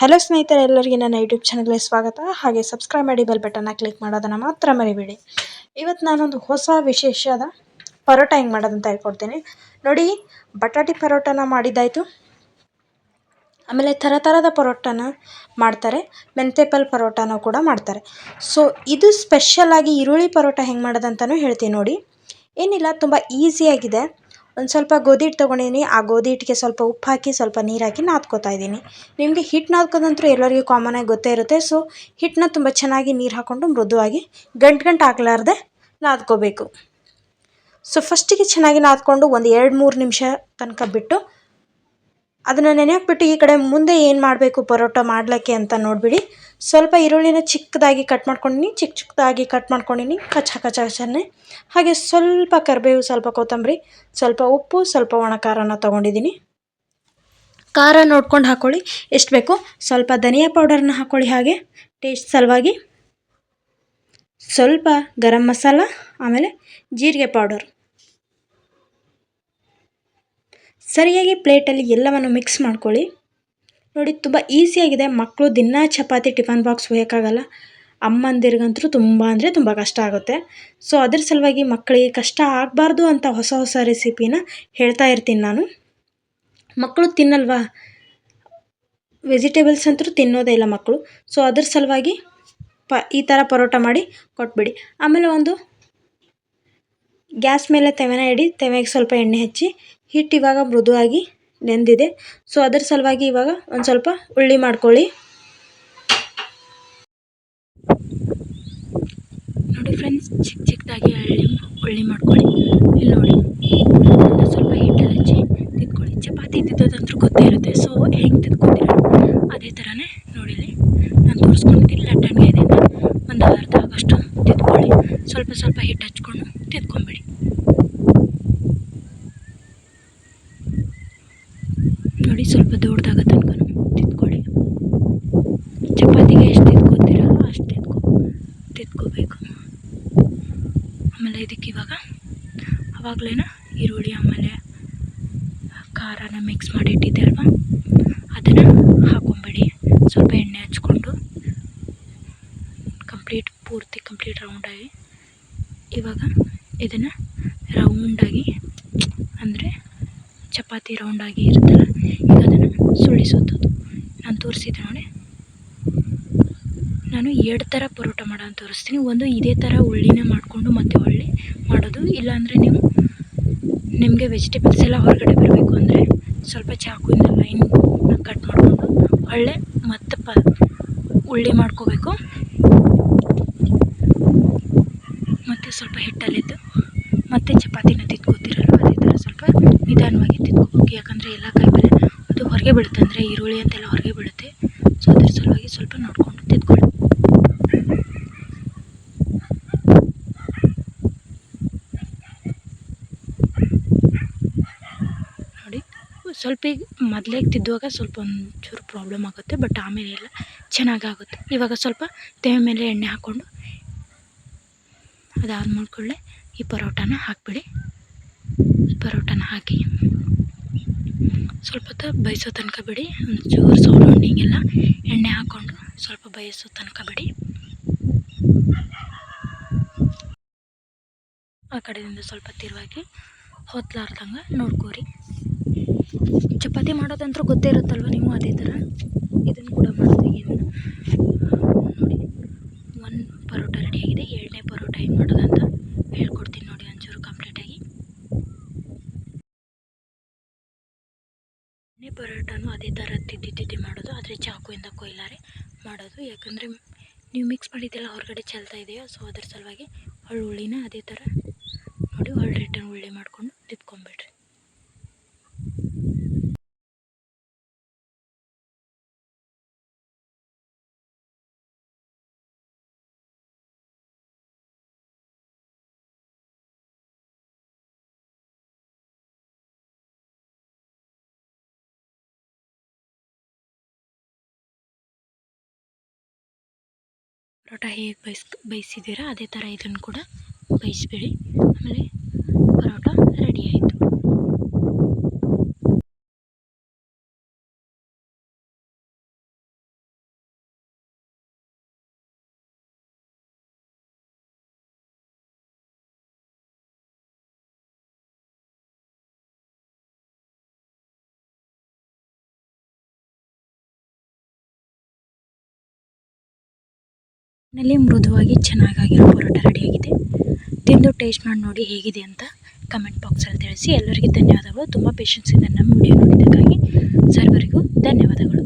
Hello ಸ್ನೇಹಿತರೆ, ಎಲ್ಲರಿಗೂ ನನ್ನ ಯೂಟ್ಯೂಬ್ ಚಾನಲ್ಗೆ ಸ್ವಾಗತ. ಹಾಗೆ ಸಬ್ಸ್ಕ್ರೈಬ್ ಮಾಡಿ ಬೆಲ್ ಬಟನ್ನ ಕ್ಲಿಕ್ ಮಾಡೋದನ್ನು ಮಾತ್ರ ಮರಿಬೇಡಿ. ಇವತ್ತು ನಾನೊಂದು ಹೊಸ ವಿಶೇಷದ ಪರೋಟ ಹೆಂಗೆ ಮಾಡೋದಂತ ಹೇಳ್ಕೊಡ್ತೀನಿ. ನೋಡಿ, ಬಟಾಟಿ ಪರೋಟನ ಮಾಡಿದ್ದಾಯಿತು. ಆಮೇಲೆ ಥರ ಥರದ ಪರೋಟನ ಮಾಡ್ತಾರೆ. ಮೆಂತೆಪಲ್ ಪರೋಟನ ಕೂಡ ಮಾಡ್ತಾರೆ. ಸೊ ಇದು ಸ್ಪೆಷಲಾಗಿ ಈರುಳ್ಳಿ ಪರೋಟ ಹೆಂಗೆ ಮಾಡೋದಂತಲೂ ಹೇಳ್ತೀನಿ ನೋಡಿ. ಏನಿಲ್ಲ, ತುಂಬ ಈಸಿಯಾಗಿದೆ ಒಂದು ಸ್ವಲ್ಪ ಗೋಧಿ ಹಿಟ್ಟು ತೊಗೊಂಡಿದ್ದೀನಿ ಆ ಗೋಧಿ ಹಿಟ್ಟಿಗೆ ಸ್ವಲ್ಪ ಉಪ್ಪು ಹಾಕಿ, ಸ್ವಲ್ಪ ನೀರು ಹಾಕಿ ನಾದ್ಕೋತಾ ಇದ್ದೀನಿ. ನಿಮಗೆ ಹಿಟ್ಟು ನಾದ್ಕೋದಂತೂ ಎಲ್ಲರಿಗೂ ಕಾಮನಾಗಿ ಗೊತ್ತೇ ಇರುತ್ತೆ. ಸೊ ಹಿಟ್ಟನ್ನ ತುಂಬ ಚೆನ್ನಾಗಿ ನೀರು ಹಾಕ್ಕೊಂಡು ಮೃದುವಾಗಿ ಗಂಟು ಗಂಟು ಆಗಲಾರ್ದೆ ನಾದ್ಕೋಬೇಕು. ಸೊ ಫಸ್ಟಿಗೆ ಚೆನ್ನಾಗಿ ನಾದ್ಕೊಂಡು ಒಂದು ಎರಡು ಮೂರು ನಿಮಿಷ ತನಕ ಬಿಟ್ಟು ಅದನ್ನು ನೆನೆಹಾಕ್ಬಿಟ್ಟು ಈ ಕಡೆ ಮುಂದೆ ಏನು ಮಾಡಬೇಕು ಪರೋಟ ಮಾಡಲಿಕ್ಕೆ ಅಂತ ನೋಡಿಬಿಡಿ. ಸ್ವಲ್ಪ ಈರುಳ್ಳಿನ ಚಿಕ್ಕದಾಗಿ ಕಟ್ ಮಾಡ್ಕೊಂಡಿನಿ ಚಿಕ್ಕ ಚಿಕ್ಕದಾಗಿ ಕಟ್ ಮಾಡ್ಕೊಂಡಿನಿ ಕಚ್ಚ ಕಚ್ಚ ಕಚ್ಚನೆ ಹಾಗೆ ಸ್ವಲ್ಪ ಕರಿಬೇವು, ಸ್ವಲ್ಪ ಕೊತ್ತಂಬರಿ, ಸ್ವಲ್ಪ ಉಪ್ಪು, ಸ್ವಲ್ಪ ಒಣ ಖಾರನ ತೊಗೊಂಡಿದ್ದೀನಿ ಖಾರ ನೋಡ್ಕೊಂಡು ಹಾಕ್ಕೊಳ್ಳಿ ಎಷ್ಟು ಬೇಕು? ಸ್ವಲ್ಪ ಧನಿಯಾ ಪೌಡರ್ನ ಹಾಕ್ಕೊಳ್ಳಿ ಹಾಗೆ. ಟೇಸ್ಟ್ ಸಲುವಾಗಿ. ಸ್ವಲ್ಪ ಗರಂ ಮಸಾಲ, ಆಮೇಲೆ ಜೀರಿಗೆ ಪೌಡರ್ ಸರಿಯಾಗಿ ಪ್ಲೇಟಲ್ಲಿ ಎಲ್ಲವನ್ನು ಮಿಕ್ಸ್ ಮಾಡ್ಕೊಳ್ಳಿ. ನೋಡಿ, ತುಂಬ ಈಸಿಯಾಗಿದೆ ಮಕ್ಕಳು ದಿನ ಚಪಾತಿ ಟಿಫನ್ ಬಾಕ್ಸ್ ಒಯ್ಯೋಕ್ಕಾಗಲ್ಲ. ಅಮ್ಮಂದಿರಿಗಂತೂ ತುಂಬ ಅಂದರೆ ತುಂಬ ಕಷ್ಟ ಆಗುತ್ತೆ. ಸೊ ಅದ್ರ ಸಲುವಾಗಿ ಮಕ್ಕಳಿಗೆ ಕಷ್ಟ ಆಗಬಾರ್ದು ಅಂತ ಹೊಸ ಹೊಸ ರೆಸಿಪಿನ ಹೇಳ್ತಾ ಇರ್ತೀನಿ ನಾನು. ಮಕ್ಕಳು ತಿನ್ನಲ್ವಾ? ವೆಜಿಟೇಬಲ್ಸ್ ಅಂತೂ ತಿನ್ನೋದೇ ಇಲ್ಲ ಮಕ್ಕಳು ಸೊ ಅದ್ರ ಸಲುವಾಗಿ ಪ, ಈ ಥರ ಪರೋಟ ಮಾಡಿ ಕೊಟ್ಬಿಡಿ. ಆಮೇಲೆ ಒಂದು ಗ್ಯಾಸ್ ಮೇಲೆ ತೆವೆನ ಇಡಿ, ತೆವೆಗೆ ಸ್ವಲ್ಪ ಎಣ್ಣೆ ಹಚ್ಚಿ ಹಿಟ್ಟು ಇವಾಗ ಮೃದುವಾಗಿ ನೆಂದಿದೆ. ಸೊ ಅದರ ಸಲುವಾಗಿ ಇವಾಗ ಒಂದು ಸ್ವಲ್ಪ ಉಳ್ಳಿ ಮಾಡ್ಕೊಳ್ಳಿ. ನೋಡಿ ಫ್ರೆಂಡ್ಸ್ ಚಿಕ್ಕ ಚಿಕ್ಕದಾಗಿ ಉಳ್ಳಿ ಮಾಡ್ಕೊಳ್ಳಿ. ಇಲ್ಲಿ ನೋಡಿ ಸ್ವಲ್ಪ ಹಿಟ್ಟಲ್ಲಿ ಹಚ್ಚಿ ತಿದ್ಕೊಳ್ಳಿ ಚಪಾತಿ ತಿದ್ದೋದಂತೂ ಗೊತ್ತೇ ಇರುತ್ತೆ. ಸೊ ಹೆಂಗೆ ತಿದ್ಕೊತೀರ ಅದೇ ಥರನೇ ನೋಡಿ ನಾನು ತೋರಿಸ್ಕೊಂಡಿದ್ದೀನಿ. ಲಟ್ಟಣಿಗೆ ಇದನ್ನು ಒಂದು ಅರ್ಧ ಆಗಷ್ಟು ತಿದ್ಕೊಳ್ಳಿ ಸ್ವಲ್ಪ ಸ್ವಲ್ಪ ಹಿಟ್ಟು ಹಚ್ಕೊಂಡು ತಿದ್ಕೊಂಬಿಡಿ ನೋಡಿ ಸ್ವಲ್ಪ ದೊಡ್ಡದಾಗ ತನಕ ತಿದ್ಕೊಳ್ಳಿ. ಚಪಾತಿಗೆ ಎಷ್ಟು ತಿದ್ಕೋತೀರಲ್ವ ಅಷ್ಟು ತಿದ್ಕೊ, ತಿದ್ಕೋಬೇಕು. ಆಮೇಲೆ ಇದಕ್ಕೆ ಇವಾಗ ಆವಾಗಲೇ ಈರುಳ್ಳಿ, ಆಮೇಲೆ ಖಾರನ ಮಿಕ್ಸ್ ಮಾಡಿ ಇಟ್ಟಿದ್ದೆ ಅಲ್ವಾ? ಅದನ್ನು ಹಾಕೊಂಬಿಡಿ. ಸ್ವಲ್ಪ ಎಣ್ಣೆ ಹಚ್ಕೊಂಡು ಕಂಪ್ಲೀಟ್ ಪೂರ್ತಿ ಕಂಪ್ಲೀಟ್ ರೌಂಡಾಗಿ ಇವಾಗ ಇದನ್ನು ರೌಂಡಾಗಿ ಅಂದರೆ ಚಪಾತಿ ರೌಂಡಾಗಿ ಇರುತ್ತಲ್ಲ ಅದನ್ನು ಸುಳಿಸುವಂಥದ್ದು ನಾನು ತೋರಿಸಿದ್ದೆ ನೋಡಿ. ನಾನು ಎರಡು ಥರ ಪರೋಟ ಮಾಡೋದು ತೋರಿಸ್ತೀನಿ. ಒಂದು ಇದೇ ಥರ ಉಳ್ಳಿನ ಮಾಡಿಕೊಂಡು ಮತ್ತೆ ಒಳ್ಳೆ ಮಾಡೋದು. ಇಲ್ಲಾಂದರೆ ನೀವು ನಿಮಗೆ ವೆಜಿಟೇಬಲ್ಸ್ ಎಲ್ಲ ಹೊರಗಡೆ ಬರಬೇಕು ಅಂದರೆ ಸ್ವಲ್ಪ ಚಾಕುವಿಂದ ಲೈನ್ ಕಟ್ ಮಾಡಿಕೊಂಡು ಒಳ್ಳೆ ಮತ್ತೆ ಪ ಉಳ್ಳಿ ಮಾಡ್ಕೋಬೇಕು. ಮತ್ತು ಸ್ವಲ್ಪ ಹಿಟ್ಟಲ್ಲಿದ್ದು ಮತ್ತು ಚಪಾತಿನ ತಿದ್ಕೋತಿರಲ್ಲ ಅದೇ ಥರ ಸ್ವಲ್ಪ ನಿಧಾನವಾಗಿ ತಿದ್ಕೋಬೇಕು. ಯಾಕಂದರೆ ಎಲ್ಲ ಕೈ ಅದು ಹೊರಗೆ ಬೀಳುತ್ತೆ ಅಂದರೆ ಈರುಳ್ಳಿ ಅಂತೆಲ್ಲ ಹೊರಗೆ ಬೀಳುತ್ತೆ. ಸೊ ಅದ್ರ ಸಲುವಾಗಿ ಸ್ವಲ್ಪ ನೋಡಿಕೊಂಡು ತಿದ್ಕೊಳ್ಳಿ. ನೋಡಿ, ಸ್ವಲ್ಪ ಈಗ ಮೊದಲೇ ತಿದ್ದುವಾಗ ಸ್ವಲ್ಪ ಒಂಚೂರು ಪ್ರಾಬ್ಲಮ್ ಆಗುತ್ತೆ ಬಟ್ ಆಮೇಲೆ ಎಲ್ಲ ಚೆನ್ನಾಗಾಗುತ್ತೆ. ಇವಾಗ ಸ್ವಲ್ಪ ತೆವೆ ಮೇಲೆ ಎಣ್ಣೆ ಹಾಕ್ಕೊಂಡು ಅದಾದ ಈ ಪರೋಟಾನ ಹಾಕಿಬಿಡಿ. ಪರೋಟಾನ ಹಾಕಿ. ಸ್ವಲ್ಪ ಹೊತ್ತು ಬೇಯಿಸೋ ತನಕ ಬಿಡಿ. ಒಂಚೂರು ಸೌಂಡಿಂಗೆಲ್ಲ ಎಣ್ಣೆ ಹಾಕ್ಕೊಂಡು ಸ್ವಲ್ಪ ಬೇಯಿಸೋ ತನಕ ಬಿಡಿ. ಆ ಕಡೆಯಿಂದ ಸ್ವಲ್ಪ ತಿರುವಾಗಿ ಹೊತ್ತಲಾರ್ದಂಗೆ ನೋಡ್ಕೋರಿ. ಚಪಾತಿ ಮಾಡೋದಂತೂ ಗೊತ್ತೇ ಇರುತ್ತಲ್ವ ನೀವು ಅದೇ ಥರ? ಇದನ್ನು ಕೂಡ ಏನು? ನೋಡಿ, ಒಂದು ಪರೋಟ ರೆಡಿಯಾಗಿದೆ ಎರಡನೇ ಪರೋಟ ಏನು ಮಾಡೋದಂತ ಹೇಳ್ಕೊಡ್ತೀನಿ ನೋಡಿ ಒಂಚೂರು ಕಂಪ್ಲೀಟಾಗಿ ಎರಡನೇ ಪರೋಟನೂ ಅದೇ ಥರ ತಿದ್ದಿ ತಿದ್ದಿ ಮಾಡೋದು, ಆದರೆ ಚಾಕುವಿಂದ ಕೊಯ್ಲಾರೆ ಮಾಡೋದು. ಯಾಕಂದರೆ ನೀವು ಮಿಕ್ಸ್ ಮಾಡಿದ್ದೆಲ್ಲ ಹೊರಗಡೆ ಚೆಲ್ತಾ ಇದೆಯಾ? ಸೊ ಅದ್ರ ಸಲುವಾಗಿ ಉಳ್ಳಿನ ಅದೇ ಥರ ನೋಡಿ ಒಳ್ಳೆ ರಿಟರ್ನ್ ಉಳ್ಳಿ ಮಾಡಿಕೊಂಡು ತಿದ್ಕೊಂಬಿಡ್ರಿ. ಪರೋಟ ಹೇಗೆ ಬೈಸ್ ಬೇಯಿಸಿದ್ದೀರಾ? ಅದೇ ಥರ ಇದನ್ನು ಕೂಡ ಬೇಯಿಸ್ಬಿಡಿ. ಆಮೇಲೆ ಪರೋಟ ರೆಡಿ ಆಯಿತು. ನಲ್ಲಿ ಮೃದುವಾಗಿ ಚೆನ್ನಾಗಾಗಿರೋ ಪರೋಟ ರೆಡಿಯಾಗಿದೆ ತಿಂದು ಟೇಸ್ಟ್ ಮಾಡಿ ನೋಡಿ ಹೇಗಿದೆ ಅಂತ ಕಮೆಂಟ್ ಬಾಕ್ಸಲ್ಲಿ ತಿಳಿಸಿ. ಎಲ್ಲರಿಗೂ ಧನ್ಯವಾದಗಳು. ತುಂಬ ಪೇಷನ್ಸಿಂದ ನಮ್ಮ ವಿಡಿಯೋ ನೋಡಿದ್ದಕ್ಕಾಗಿ. ಸರ್ವರಿಗೂ ಧನ್ಯವಾದಗಳು.